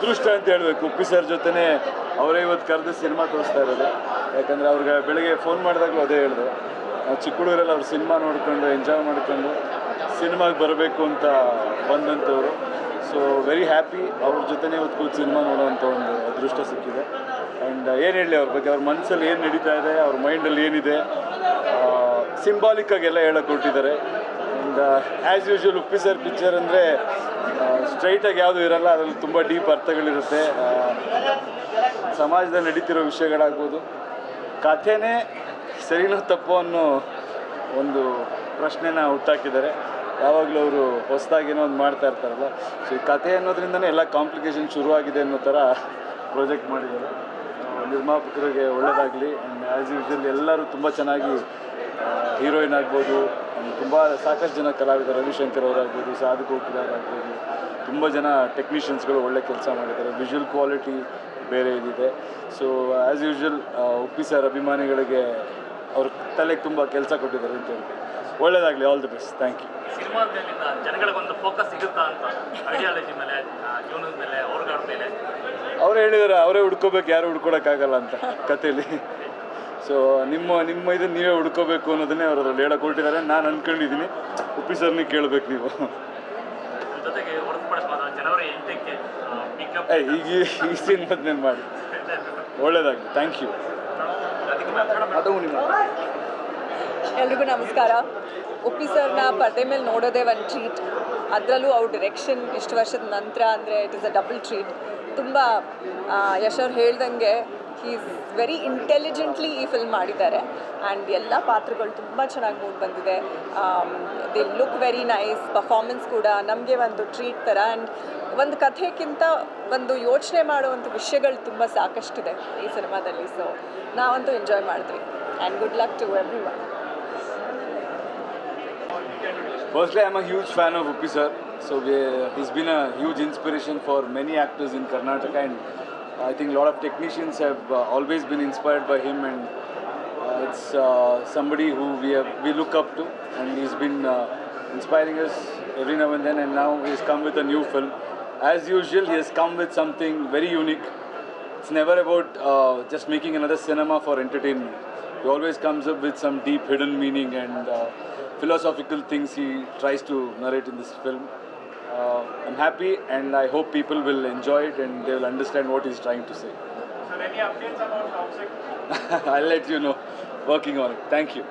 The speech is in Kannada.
ಅದೃಷ್ಟ ಅಂತ ಹೇಳಬೇಕು. ಉಪ್ಪಿ ಸರ್ ಜೊತೆನೇ ಅವರೇ ಇವತ್ತು ಕರೆದು ಸಿನಿಮಾ ತೋರಿಸ್ತಾ ಇರೋದು. ಯಾಕಂದರೆ ಅವ್ರಿಗೆ ಬೆಳಗ್ಗೆ ಫೋನ್ ಮಾಡಿದಾಗಲೂ ಅದೇ ಹೇಳಿದ್ರು ನಾವು ಚಿಕ್ಕ ಹುಡುಗರೆಲ್ಲ ಅವ್ರು ಸಿನಿಮಾ ನೋಡಿಕೊಂಡು ಎಂಜಾಯ್ ಮಾಡ್ಕೊಂಡು ಸಿನಿಮಾಗೆ ಬರಬೇಕು ಅಂತ ಬಂದಂಥವ್ರು. ಸೊ ವೆರಿ ಹ್ಯಾಪಿ ಅವ್ರ ಜೊತೆನೇ ಇವತ್ತು ಕೂತು ಸಿನಿಮಾ ನೋಡೋವಂಥ ಒಂದು ಅದೃಷ್ಟ ಸಿಕ್ಕಿದೆ. ಆ್ಯಂಡ್ ಏನು ಹೇಳಲಿ ಅವ್ರ ಬಗ್ಗೆ? ಅವ್ರ ಮನಸ್ಸಲ್ಲಿ ಏನು ನಡೀತಾ ಇದೆ? ಅವ್ರ ಮೈಂಡಲ್ಲಿ ಏನಿದೆ? ಸಿಂಬಾಲಿಕ್ಕಾಗೆಲ್ಲ ಹೇಳಕ್ಕೆ and as usual Uppi sir picture ಅಂದರೆ ಸ್ಟ್ರೈಟಾಗಿ ಯಾವುದು ಇರಲ್ಲ ಅದರಲ್ಲಿ ತುಂಬ ಡೀಪ್ ಅರ್ಥಗಳಿರುತ್ತೆ. ಆ, ಸಮಾಜದಲ್ಲಿ ನಡೀತಿರೋ ವಿಷಯಗಳಾಗ್ಬೋದು. ಕಥೆನೇ ಸರಿನೋ ತಪ್ಪೋ ಅನ್ನೋ ಒಂದು ಪ್ರಶ್ನೆನ ಹುಟ್ಟಾಕಿದ್ದಾರೆ. ಯಾವಾಗಲೂ ಅವರು ಹೊಸದಾಗೇನೋ ಒಂದು ಮಾಡ್ತಾ ಇರ್ತಾರಲ್ಲ. ಸೊ ಈ ಕಥೆ ಅನ್ನೋದ್ರಿಂದನೇ ಎಲ್ಲ ಕಾಂಪ್ಲಿಕೇಶನ್ ಶುರುವಾಗಿದೆ ಅನ್ನೋ ಥರ ಪ್ರಾಜೆಕ್ಟ್ ಮಾಡಿದ್ದಾರೆ. ನಿರ್ಮಾಪಕರಿಗೆ ಒಳ್ಳೆಯದಾಗಲಿ ಆ್ಯಸ್ ಯೂಶ್ವಲ್ ಎಲ್ಲರೂ ತುಂಬ ಚೆನ್ನಾಗಿ ಹೀರೋಯಿನ್ ಆಗ್ಬೋದು. ತುಂಬ ಸಾಕಷ್ಟು ಜನ ಕಲಾವಿದರು ರವಿಶಂಕರ್ ಅವರಾಗ್ಬೋದು ಸಾಧು ಆಗ್ಬೋದು ತುಂಬ ಜನ ಟೆಕ್ನಿಷಿಯನ್ಸ್ಗಳು ಒಳ್ಳೆ ಕೆಲಸ ಮಾಡಿದ್ದಾರೆ. ವಿಜುವಲ್ ಕ್ವಾಲಿಟಿ ಬೇರೆ ಇದಿದೆ. So as usual Uppi sir ಅಭಿಮಾನಿಗಳಿಗೆ ಅವ್ರ ತಲೆಗೆ ತುಂಬ ಕೆಲಸ ಕೊಟ್ಟಿದ್ದಾರೆ ಅಂತ ಹೇಳಿ ಒಳ್ಳೆಯದಾಗಲಿ all the best thank you ಜನಗಳಿಗೊಂದು focus ಸಿಗುತ್ತಾ ಅಂತ ಐಡಿಯಾಲಜಿ ಮೇಲೆ ಆ, ಜೀವನದ ಮೇಲೆ ಅವ್ರಗಳ ಮೇಲೆ? ಅವರೇ ಹೇಳಿದ್ದಾರೆ ಅವರೇ ಹುಡ್ಕೋಬೇಕು ಯಾರು ಹುಡ್ಕೊಳಕ್ಕಾಗಲ್ಲ ಅಂತ ಕಥೆಯಲ್ಲಿ ಸೊ ನಿಮ್ಮ ನಿಮ್ಮ ಇದು ನೀವೇ ಹುಡ್ಕೋಬೇಕು ಅನ್ನೋದನ್ನೇ ಅವರು ಅದ್ರಲ್ಲಿ ಹೇಳಕ್ಕೆ ಹೊರಟಿದ್ದಾರೆ. ನಾನು ಅನ್ಕೊಂಡಿದ್ದೀನಿ. ಉಪ್ಪಿ ಸರ್ನೇ ಕೇಳಬೇಕು ನೀವು. ಏ ಈಗ ಈ ಸಿನಿಮಾದ್ನೇನು ಮಾಡಿ. ಒಳ್ಳೇದಾಗಲಿ. ಥ್ಯಾಂಕ್ ಯು ಅದು ನಿಮ್ಮ ಎಲ್ರಿಗೂ ನಮಸ್ಕಾರ. ಉಪ್ಪಿ ಸರ್ನ ಪರದೆ ಮೇಲೆ ನೋಡೋದೇ ಒಂದು ಟ್ರೀಟ್ ಅದರಲ್ಲೂ ಅವ್ರ ಡಿರೆಕ್ಷನ್ ಇಷ್ಟು ವರ್ಷದ ನಂತರ ಅಂದರೆ it is a double treat ತುಂಬ ಯಶ್ ಅವ್ರು ಹೇಳ್ದಂಗೆ ಈಸ್ ವೆರಿ ಇಂಟೆಲಿಜೆಂಟ್ಲಿ ಈ ಫಿಲ್ಮ್ ಮಾಡಿದ್ದಾರೆ. ಆ್ಯಂಡ್ ಎಲ್ಲ ಪಾತ್ರಗಳು ತುಂಬ ಚೆನ್ನಾಗಿ ಮೂಡ್ ಬಂದಿದೆ. The look very nice performance ಕೂಡ ನಮಗೆ ಒಂದು ಟ್ರೀಟ್ ಥರ ಆ್ಯಂಡ್ ಒಂದು ಕಥೆಗಿಂತ ಒಂದು ಯೋಚನೆ ಮಾಡುವಂಥ ವಿಷಯಗಳು ತುಂಬ ಸಾಕಷ್ಟಿದೆ ಈ ಸಿನಿಮಾದಲ್ಲಿ. ಸೊ ನಾವಂತೂ ಎಂಜಾಯ್ ಮಾಡಿದ್ವಿ. And good luck to everyone Firstly, I'm a huge fan of Uppi sir. So we, he's been a huge inspiration for many actors in Karnataka, and I think a lot of technicians have uh, always been inspired by him, and uh, it's uh, somebody who we have we look up to, and he's been inspiring us every now and then. And now he's come with a new film. As usual, he has come with something very unique. It's never about uh, just making another cinema for entertainment. He always comes up with some deep hidden meaning and uh, philosophical things he tries to narrate in this film. Uh, I'm happy and I hope people will enjoy it and they will understand what he's trying to say. So, any updates about Toxic? I'll let you know. Working on it. Thank you.